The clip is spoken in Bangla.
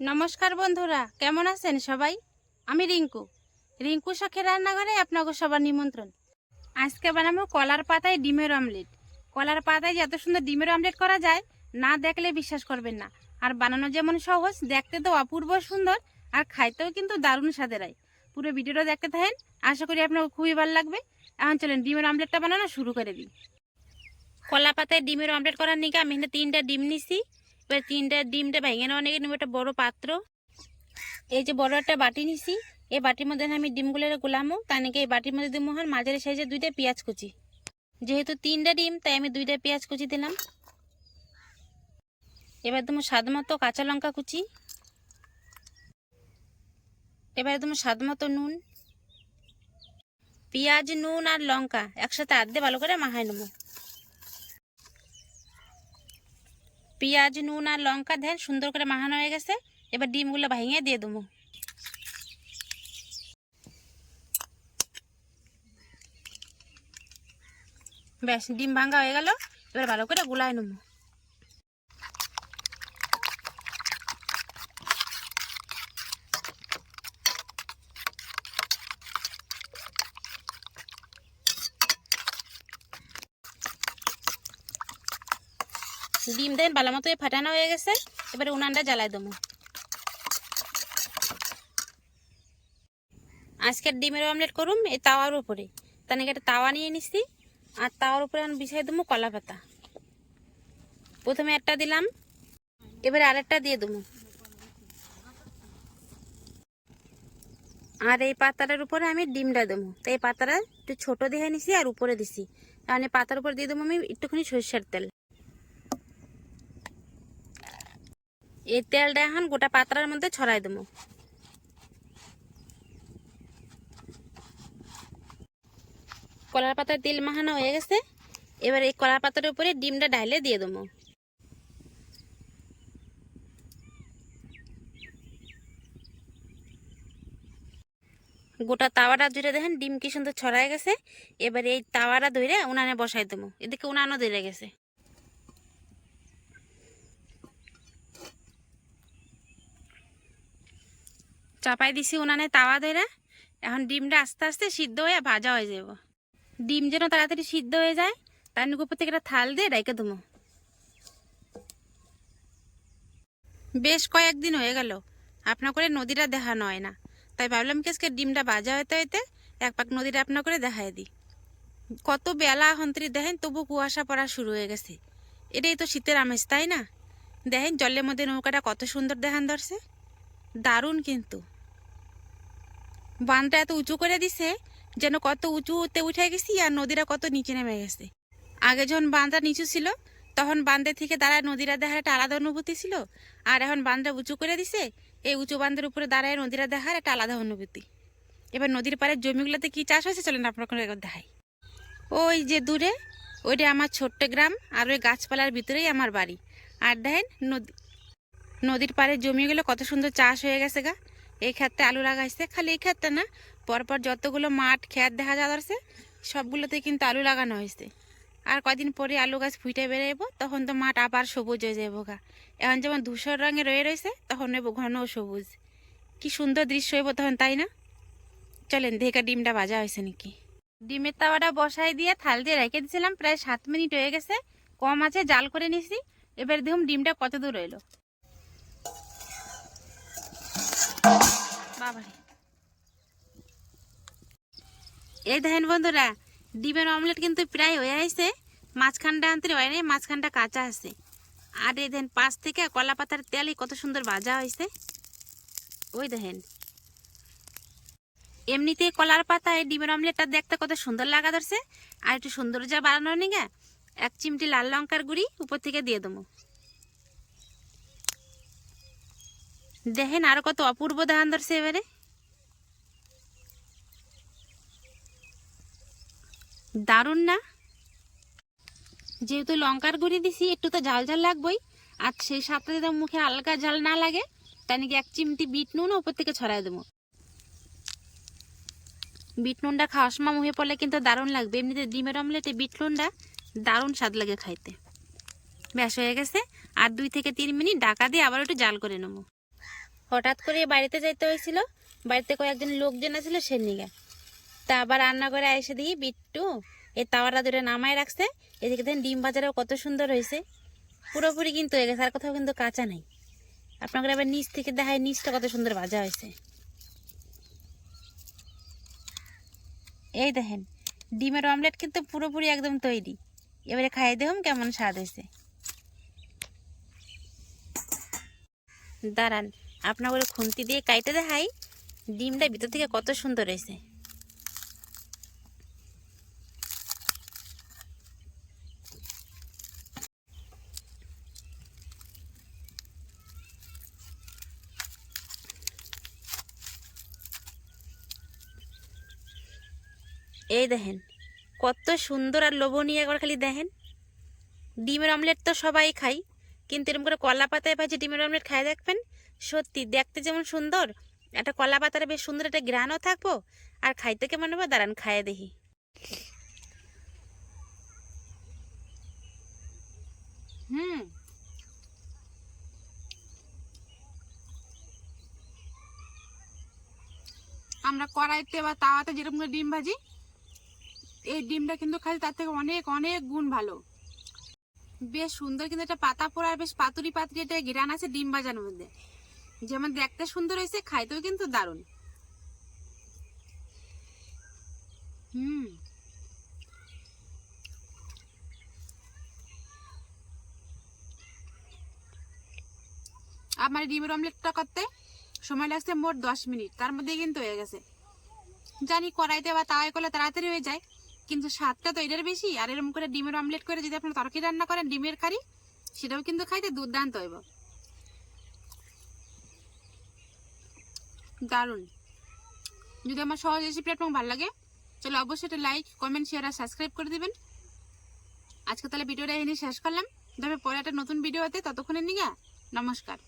নমস্কার বন্ধুরা, কেমন আছেন সবাই? আমি রিঙ্কু। রিঙ্কু শখের রান্নাঘরে আপনাকে সবার নিমন্ত্রণ। আজকে বানাবো কলার পাতায় ডিমের অমলেট। কলার পাতায় যে এত সুন্দর ডিমের অমলেট করা যায়, না দেখলে বিশ্বাস করবেন না। আর বানানো যেমন সহজ, দেখতে তো অপূর্ব সুন্দর, আর খাইতেও কিন্তু দারুণ স্বাদের হয়। পুরো ভিডিওটা দেখতে থাকেন, আশা করি আপনার খুবই ভালো লাগবে। এখন চলেন, ডিমের অমলেটটা বানানো শুরু করে দিই। কলা পাতায় ডিমের অমলেট করার নিকে আমি এখানে তিনটা ডিম নিছি। এবার তিনটা ডিমটা ভেঙে নেওয়া নিয়ে নেব একটা বড় পাত্র। এই যে বড় একটা বাটি নিছি, এই বাটির মধ্যে আমি ডিমগুলো গুলামো, তার নাকি এই বাটির মধ্যে দিব হন মাঝারি সাইজে দুইটা পেঁয়াজ কুচি। যেহেতু তিনটা ডিম, তাই আমি দুইটা পেঁয়াজ কুচি দিলাম। এবার তুমি স্বাদ মতো কাঁচা লঙ্কা কুচি। এবার তুমি স্বাদ মতো নুন। পেঁয়াজ, নুন আর লঙ্কা একসাথে আধে ভালো করে মাখাই নেব। পেঁয়াজ, নুন আর লঙ্কা দেন, সুন্দর করে মাহানো হয়ে গেছে। এবার ডিমগুলো ভাঙিয়ে দিয়ে দেবো। ব্যাস, ডিম ভাঙা হয়ে গেল। এবার ভালো করে গুলায় নেব। ডিম দেন ভালো মতো ফাটানো হয়ে গেছে, এবারে উনানটা জ্বালাই দেবো। আজকের ডিমের অমলেট করুম, এই তাওয়ার উপরে। তার নাকি একটা তাওয়া নিয়ে নিছি, আর তাওয়ার উপরে আমি বিছাই দেবো কলা পাতা। প্রথমে একটা দিলাম, এবারে আরেকটা দিয়ে দেবো। আর এই পাতাটার উপরে আমি ডিমটা দেবো। তো এই পাতাটা একটু ছোটো দেখে নিছি আর উপরে দিছি। কারণ এই পাতার উপরে দিয়ে দেবো আমি একটুখানি সরষের তেল। এই তেলটা এখন গোটা পাত্রার মধ্যে ছড়াই দেবো। কলার পাতার তেল মাখানো হয়ে গেছে। এবার এই কলার পাতার উপরে ডিমটা ঢাইলে দিয়ে দেবো। গোটা তাওয়াটা ধরে দেখেন ডিম কি সুন্দর ছড়াই গেছে। এবার এই তাওয়াটা ধরে উনানে বসাই দেবো। এদিকে উনানও ধরে গেছে। চাপাই দিছি উনানে তাওয়া ধরে এখন ডিমটা আস্তে আস্তে সিদ্ধ হয়ে ভাজা হয়ে যাব ডিম যেন তাড়াতাড়ি সিদ্ধ হয়ে যায়, তার উপর থেকে একটা থাল দিয়ে রেখে দেবো। বেশ কয়েকদিন হয়ে গেল আপনা করে নদীটা দেখানো হয় না। তাই ভাবলাম কি আজকে ডিমটা ভাজা হইতে হইতে এক পাক নদীটা আপনা করে দেখাই দিই। কত বেলা হন্ত্রী দেখেন, তবু কুয়াশা পড়া শুরু হয়ে গেছে। এটাই তো শীতের আমেজ, তাই না? দেখেন জলের মধ্যে নৌকাটা কত সুন্দর দেখান ধরছে। দারুণ কিন্তু। বানটা এত উঁচু করে দিছে, যেন কত উঁচুতে উঠে গেছি আর নদীরা কত নিচে নেমে গেছে। আগে যখন বাঁধটা নিচু ছিল, তখন বাঁধে থেকে দাঁড়ায় নদীরা দেখার একটা আলাদা অনুভূতি ছিল, আর এখন বাঁধটা উঁচু করে দিছে, এই উঁচু বাঁধের উপরে দাঁড়ায় নদীরা দেখার একটা আলাদা অনুভূতি। এবার নদীর পাড়ের জমিগুলোতে কি চাষ হয়েছে চলেন আপনার দেখাই। ওই যে দূরে, ওইটা আমার ছোট্ট গ্রাম আর ওই গাছপালার ভিতরেই আমার বাড়ি। আর দেখেন নদী নদীর পাড়ের জমিগুলো কত সুন্দর চাষ হয়ে গেছে গা। এই ক্ষেত্রে আলু লাগাইছে, খালি এই ক্ষেত্রে না। পরপর যতগুলো মাঠ, ক্ষেত দেখা যাচ্ছে সবগুলোতে কিন্তু আলু লাগানো হয়েছে। আর কদিন পরে আলু গাছ ফুটে বেরোব তখন তো মাঠ আবার সবুজ হয়ে যাব গা। এখন যেমন ধূসর রঙে রয়ে রয়েছে, তখন নেব ঘন সবুজ। কি সুন্দর দৃশ্য হইব তখন, তাই না? চলেন দেখে ডিমটা ভাজা হয়েছে নাকি। ডিমের তাওয়াটা বসাই দিয়ে থাল দিয়ে রেখে দিয়েছিলাম, প্রায় সাত মিনিট হয়ে গেছে। কম আছে, জাল করে নিছি। এবার দেখুন ডিমটা কত দূর এলো এই দেখেন বন্ধুরা, ডিমের অমলেট কিন্তু প্রায় হয়ে আসছে। মাঝখানটা আনতে হয় নাই, মাঝখানটা কাঁচা আছে। আর এই দেখেন, পাশ থেকে কলা পাতার তেল কত সুন্দর ভাজা হয়েছে। ওই দেখেন। এমনিতে কলার পাতায় ডিমের অমলেটটা দেখতে কত সুন্দর লাগা ধরছে। আর একটু সৌন্দর্য বাড়ানো নিগা এক চিমটি লাল লঙ্কার গুঁড়ি উপর থেকে দিয়ে দেবো। দেখেন আর কত অপূর্ব ধান ধরছে এবারে দারুণ না? যেহেতু লঙ্কার গুঁড়ি দিছি, একটু তো ঝাল ঝাল লাগবেই। আর সেই সাথে যদি মুখে হালকা ঝাল না লাগে তাই নাকি এক চিমটি বিট নুন উপর থেকে ছড়াই দেবো। বিট নুনটা খাওয়ার সময় মুখে পড়লে কিন্তু দারুণ লাগবে। এমনিতে ডিমের অমলেটে বিট নুনটা দারুণ স্বাদ লাগে খাইতে। ব্যাস হয়ে গেছে। আর দুই থেকে তিন মিনিট ডাকা দিয়ে আবার একটু জাল করে নেব। হঠাৎ করে বাড়িতে যাইতে হয়েছিল। বাড়িতে কয়েকজন লোকজন আছিল সে নিগে। তা আবার রান্না করে এসে দিই বিট্টু এই তাওয়াটা ধরে নামায় রাখছে। এদিকে দেখেন ডিম বাজারেও কত সুন্দর হয়েছে। পুরোপুরি কিন্তু হয়ে গেছে, আর কোথাও কিন্তু কাঁচা নেই। আপনাকে আবার নিচ থেকে দেখায়, নিচটা কত সুন্দর ভাজা হয়েছে। এই দেখেন, ডিমের অমলেট কিন্তু পুরোপুরি একদম তৈরি। এবারে খাইয়ে দেখুন কেমন স্বাদ হয়েছে। দাঁড়ান আপনার খুন্তি দিয়ে কাইটে দেখাই ডিমটা ভিতর থেকে কত সুন্দর হয়েছে। এই দেখেন, কত সুন্দর আর লোভনীয় একবার খালি দেখেন। ডিমের অমলেট তো সবাই খাই কিন্তু এরকম করে কলা পাতায় ভাজি ডিমের অমলেট খাই দেখবেন সত্যি, দেখতে যেমন সুন্দর, একটা কলা পাতার বেশ সুন্দর একটা গ্রানও থাকব, আর খাইতে কেমন হবে? দাঁড়ান, খাইয়ে দেখি। হুম। আমরা কড়াইতে বা তাওয়াতে যেরকম ডিম ভাজি, এই ডিমটা কিন্তু খাই তার থেকে অনেক অনেক গুণ ভালো। বেশ সুন্দর কিন্তু একটা পাতা পোড়ার, বেশ পাতুরি পাতুরি একটা গিরান আছে ডিম ভাজার মধ্যে। যেমন দেখতে সুন্দর হয়েছে, খাইতেও কিন্তু দারুণ। হুম। আমার ডিমের অমলেটটা করতে সময় লাগছে মোট দশ মিনিট। তার মধ্যে কিন্তু হয়ে গেছে। জানি কড়াইতে বা তাওয়ায় করলে তাড়াতাড়ি হয়ে যায়, কিন্তু স্বাদটা তো এটার বেশি। আর এরকম করে ডিমের অমলেট করে যদি আপনার তরকারি রান্না করেন, ডিমের কারি, সেটাও কিন্তু খাইতে দুর্দান্ত হইব। দারুণ। যদি আমার সহজ রেসিপি আপনার ভালো লাগে, তাহলে অবশ্যই একটা লাইক কমেন্ট শেয়ার আর সাবস্ক্রাইব করে দেবেন। আজকে তাহলে ভিডিওটা এনে শেষ করলাম। তবে পরে একটা নতুন ভিডিও হতে ততক্ষণের নিগা নমস্কার।